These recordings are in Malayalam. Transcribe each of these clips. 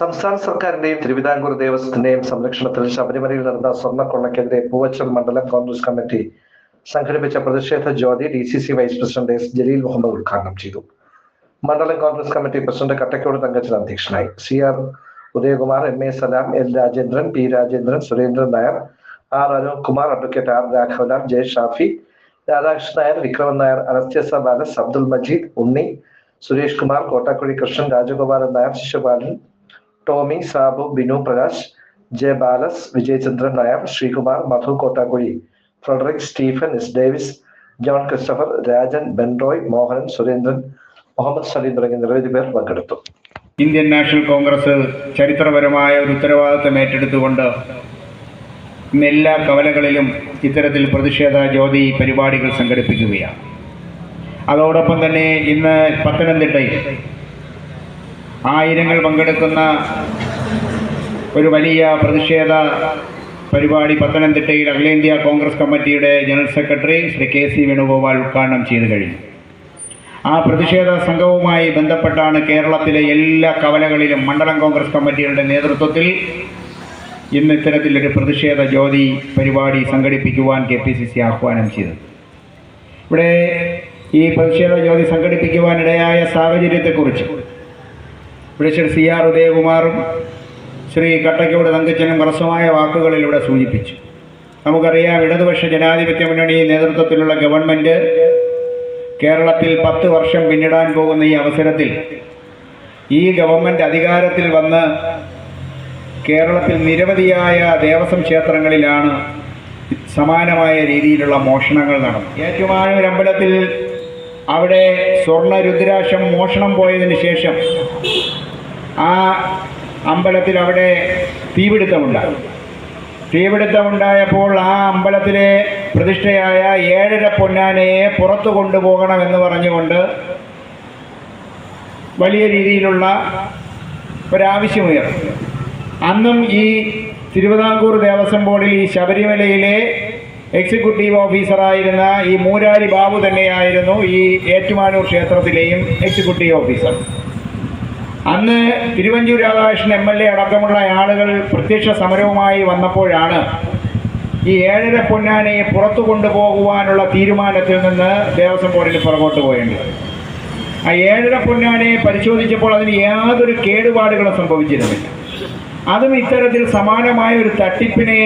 സംസ്ഥാന സർക്കാരിന്റെയും തിരുവിതാംകൂർ ദേവസ്വത്തിന്റെയും സംരക്ഷണത്തിൽ ശബരിമലയിൽ നടന്ന സ്വർണക്കൊള്ളക്കെതിരെ പൂവച്ചൽ മണ്ഡലം കോൺഗ്രസ് കമ്മിറ്റി സംഘടിപ്പിച്ച പ്രതിഷേധ ജ്യോതി D C C vice president S Jaleel Muhammad ഉദ്ഘാടനം ചെയ്തു. മണ്ഡലം കോൺഗ്രസ് കമ്മിറ്റി പ്രസിഡന്റ് കട്ടക്കോട് തങ്കച്ചൻ അധ്യക്ഷനായി. C R Udayakumar M A Salam L Rajendran P Rajendran Surendran Nair R Arunkumar advocate R രാഘവലാൽ J Shafi Radhakrishnan Nair Vikraman Nair അനസ്ത്യസ ബാലസ് Abdul Majeed Unni Suresh Kumar Kottakuzhi Krishnan Rajagopalan Nair Sisupalan Tomy Sabu Binu Prakash J ബാലസ് Vijayachandran Nair Sreekumar Madhu Kottakuzhi Frederick Stephen S Davis John Christopher Rajan Benroy Mohanan Surendran Muhammad Saleem തുടങ്ങിയ നിരവധി പേർ പങ്കെടുത്തു. ഇന്ത്യൻ നാഷണൽ കോൺഗ്രസ് ചരിത്രപരമായ ഒരു ഉത്തരവാദിത്തം ഏറ്റെടുത്തുകൊണ്ട് എല്ലാ കവലകളിലും ഇത്തരത്തിൽ പ്രതിഷേധ ജ്യോതി പരിപാടികൾ സംഘടിപ്പിക്കുകയാണ്. അതോടൊപ്പം തന്നെ ഇന്ന് പത്തനംതിട്ടയിൽ ആയിരങ്ങൾ പങ്കെടുക്കുന്ന ഒരു വലിയ പ്രതിഷേധ പരിപാടി പത്തനംതിട്ടയിൽ അഖിലേന്ത്യാ കോൺഗ്രസ് കമ്മിറ്റിയുടെ general secretary Shri K C Venugopal ഉദ്ഘാടനം ചെയ്തു കഴിഞ്ഞു. ആ പ്രതിഷേധ സംഘവുമായി ബന്ധപ്പെട്ടാണ് കേരളത്തിലെ എല്ലാ കവലകളിലും മണ്ഡലം കോൺഗ്രസ് കമ്മിറ്റികളുടെ നേതൃത്വത്തിൽ ഇന്ന് ഇത്തരത്തിലൊരു പ്രതിഷേധ ജ്യോതി പരിപാടി സംഘടിപ്പിക്കുവാൻ കെ പി സി സി ആഹ്വാനം ചെയ്തത്. ഇവിടെ ഈ പ്രതിഷേധ ജ്യോതി സംഘടിപ്പിക്കുവാനിടയായ സാഹചര്യത്തെക്കുറിച്ച് ഇവിടെ ശ്രീ സി ആർ ഉദയകുമാറും ശ്രീ കട്ടയ്ക്കോട് തങ്കച്ചനും ഹ്രസ്വമായ വാക്കുകളിലൂടെ സൂചിപ്പിച്ചു. നമുക്കറിയാം ഇടതുപക്ഷ ജനാധിപത്യ മുന്നണി നേതൃത്വത്തിലുള്ള ഗവൺമെന്റ് കേരളത്തിൽ പത്ത് വർഷം പിന്നിടാൻ പോകുന്ന ഈ അവസരത്തിൽ ഈ ഗവൺമെന്റ് അധികാരത്തിൽ വന്ന് കേരളത്തിൽ നിരവധിയായ ദേവസ്വം ക്ഷേത്രങ്ങളിലാണ് സമാനമായ രീതിയിലുള്ള മോഷണങ്ങൾ നടന്നു ഏറ്റുമാനൂർ അമ്പലത്തിൽ അവിടെ സ്വർണ രുദ്രാക്ഷം മോഷണം പോയതിന് ശേഷം ആ അമ്പലത്തിൽ അവിടെ തീപിടുത്തമുണ്ടായി. തീപിടുത്തമുണ്ടായപ്പോൾ ആ അമ്പലത്തിലെ പ്രതിഷ്ഠയായ ഏഴര പൊന്നാനയെ പുറത്തു കൊണ്ടുപോകണമെന്ന് പറഞ്ഞുകൊണ്ട് വലിയ രീതിയിലുള്ള ഒരാവശ്യമുയർന്നു അന്നും ഈ തിരുവിതാംകൂർ ദേവസ്വം ബോർഡിൽ ഈ ശബരിമലയിലെ എക്സിക്യൂട്ടീവ് ഓഫീസറായിരുന്ന ഈ മൂരാരി ബാബു തന്നെയായിരുന്നു ഈ ഏറ്റുമാനൂർ ക്ഷേത്രത്തിലെയും എക്സിക്യൂട്ടീവ് ഓഫീസർ. അന്ന് Thiruvanchoor Radhakrishnan M L A അടക്കമുള്ള ആളുകൾ പ്രത്യക്ഷ സമരവുമായി വന്നപ്പോഴാണ് ഈ ഏഴര പൊന്നാനയെ പുറത്തു കൊണ്ടുപോകുവാനുള്ള തീരുമാനത്തിൽ നിന്ന് ദേവസ്വം ബോർഡിന് പുറകോട്ട് പോയത് ആ ഏഴര പൊന്നാനയെ പരിശോധിച്ചപ്പോൾ അതിന് യാതൊരു കേടുപാടുകളും സംഭവിച്ചിരുന്നില്ല. അതും ഇത്തരത്തിൽ സമാനമായ ഒരു തട്ടിപ്പിനെ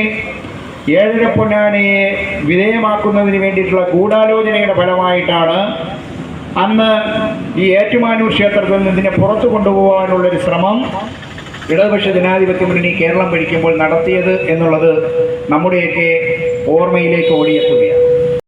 ഏഴര പൊന്നാനയെ വിധേയമാക്കുന്നതിന് വേണ്ടിയിട്ടുള്ള ഗൂഢാലോചനയുടെ ഫലമായിട്ടാണ് അന്ന് ഈ ഏറ്റുമാനൂർ ക്ഷേത്രത്തിൽ നിന്ന് ഇതിനെ പുറത്തു കൊണ്ടുപോകാനുള്ളൊരു ശ്രമം ഇടതുപക്ഷ ജനാധിപത്യ മുന്നണി കേരളം ഭരിക്കുമ്പോൾ നടത്തിയത് എന്നുള്ളത് നമ്മുടെയൊക്കെ ഓർമ്മയിലേക്ക് ഓടിയെത്തുകയാണ്.